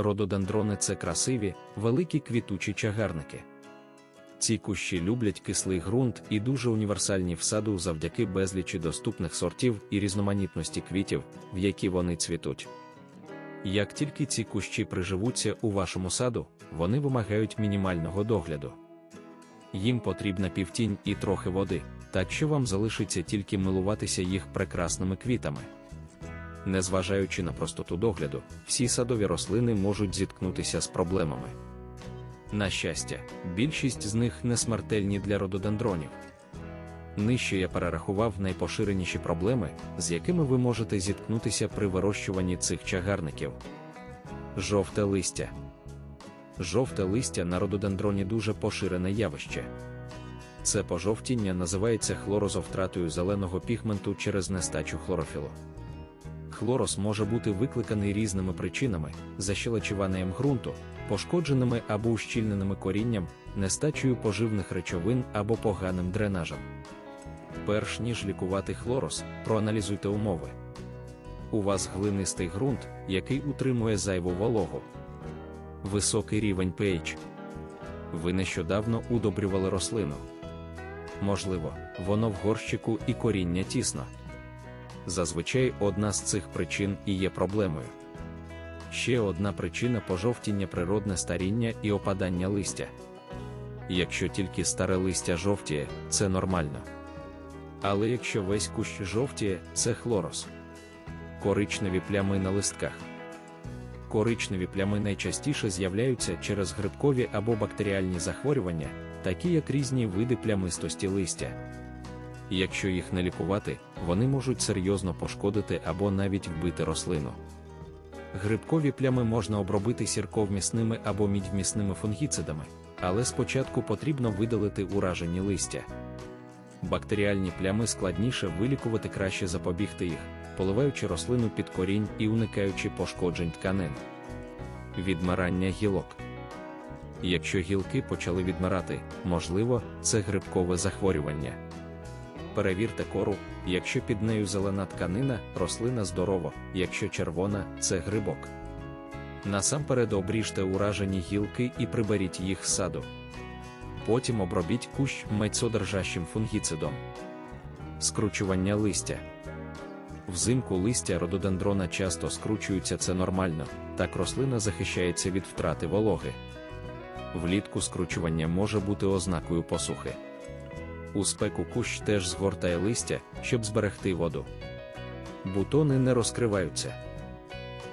Рододендрони це красиві, великі квітучі чагарники. Ці кущі люблять кислий ґрунт і дуже універсальні в саду завдяки безлічі доступних сортів і різноманітності квітів, в які вони цвітуть. Як тільки ці кущі приживуться у вашому саду, вони вимагають мінімального догляду. Їм потрібна півтінь і трохи води, так що вам залишиться тільки милуватися їх прекрасними квітами. Незважаючи на простоту догляду, всі садові рослини можуть зіткнутися з проблемами. На щастя, більшість з них не смертельні для рододендронів. Нижче я перерахував найпоширеніші проблеми, з якими ви можете зіткнутися при вирощуванні цих чагарників. Жовте листя. Жовте листя на рододендроні дуже поширене явище. Це пожовтіння називається хлорозовтратою зеленого пігменту через нестачу хлорофілу. Хлорос може бути викликаний різними причинами, защелечуванням ґрунту, пошкодженими або ущільненими корінням, нестачею поживних речовин або поганим дренажем. Перш ніж лікувати хлорос, проаналізуйте умови. У вас глинистий ґрунт, який утримує зайву вологу. Високий рівень pH. Ви нещодавно удобрювали рослину. Можливо, воно в горщику і коріння тісно. Зазвичай одна з цих причин і є проблемою. Ще одна причина пожовтіння природне старіння і опадання листя. Якщо тільки старе листя жовтіє, це нормально. Але якщо весь кущ жовтіє, це хлорос. Коричневі плями на листках. Коричневі плями найчастіше з'являються через грибкові або бактеріальні захворювання, такі як різні види плямистості листя. Якщо їх не лікувати, вони можуть серйозно пошкодити або навіть вбити рослину. Грибкові плями можна обробити сірковмісними або мідьмісними фунгіцидами, але спочатку потрібно видалити уражені листя. Бактеріальні плями складніше вилікувати краще запобігти їх, поливаючи рослину під корінь і уникаючи пошкоджень тканин. Відмирання гілок. Якщо гілки почали відмирати, можливо, це грибкове захворювання. Перевірте кору, якщо під нею зелена тканина, рослина здорова, якщо червона це грибок. Насамперед обріжте уражені гілки і приберіть їх з саду. Потім обробіть кущ медсодержащим фунгіцидом. Скручування листя. Взимку листя рододендрона часто скручуються, це нормально, так рослина захищається від втрати вологи. Влітку скручування може бути ознакою посухи. У спеку кущ теж згортає листя, щоб зберегти воду. Бутони не розкриваються.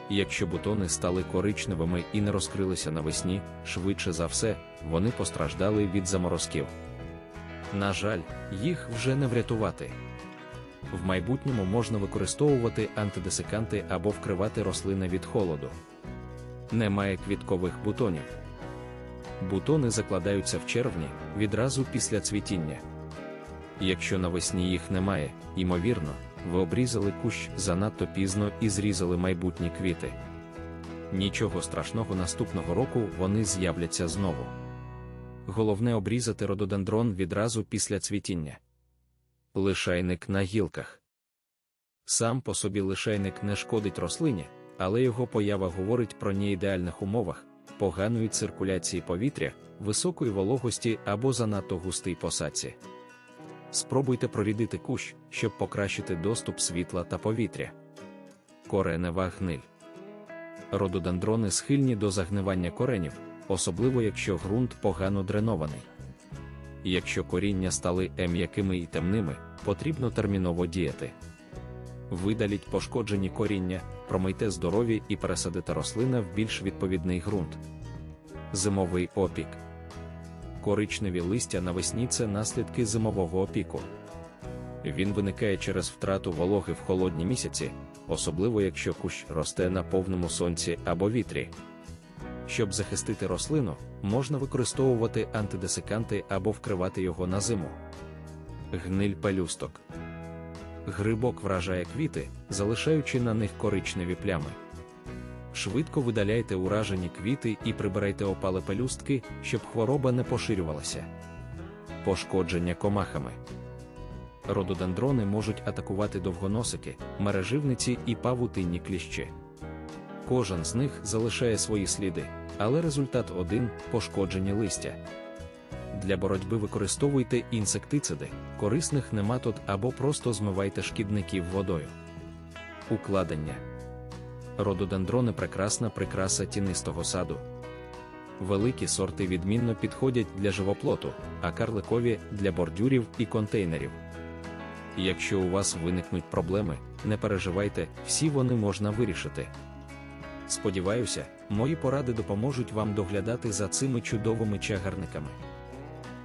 Якщо бутони стали коричневими і не розкрилися навесні, швидше за все, вони постраждали від заморозків. На жаль, їх вже не врятувати. В майбутньому можна використовувати антидесиканти або вкривати рослини від холоду. Немає квіткових бутонів. Бутони закладаються в червні відразу після цвітіння. Якщо навесні їх немає, ймовірно, ви обрізали кущ занадто пізно і зрізали майбутні квіти. Нічого страшного наступного року вони з'являться знову. Головне обрізати рододендрон відразу після цвітіння. Лишайник на гілках. Сам по собі лишайник не шкодить рослині, але його поява говорить про неідеальних умовах, поганої циркуляції повітря, високої вологості або занадто густий посадці. Спробуйте прорідити кущ, щоб покращити доступ світла та повітря. Коренева гниль. Рододендрони схильні до загнивання коренів, особливо якщо ґрунт погано дренований. Якщо коріння стали м'якими і темними, потрібно терміново діяти. Видаліть пошкоджені коріння, промийте здорові і пересадите рослина в більш відповідний ґрунт. Зимовий опік коричневі листя навесні це наслідки зимового опіку. Він виникає через втрату вологи в холодні місяці, особливо якщо кущ росте на повному сонці або вітрі. Щоб захистити рослину, можна використовувати антидесиканти або вкривати його на зиму. Гниль пелюсток. Грибок вражає квіти, залишаючи на них коричневі плями. Швидко видаляйте уражені квіти і прибирайте опали пелюстки, щоб хвороба не поширювалася. Пошкодження комахами. Рододендрони можуть атакувати довгоносики, мереживниці і павутинні кліщі. Кожен з них залишає свої сліди, але результат один пошкоджені листя. Для боротьби використовуйте інсектициди, корисних нематод або просто змивайте шкідників водою. Укладення Рододендрони прекрасна прикраса тінистого саду. Великі сорти відмінно підходять для живоплоту, а карликові для бордюрів і контейнерів. Якщо у вас виникнуть проблеми, не переживайте, всі вони можна вирішити. Сподіваюся, мої поради допоможуть вам доглядати за цими чудовими чагарниками.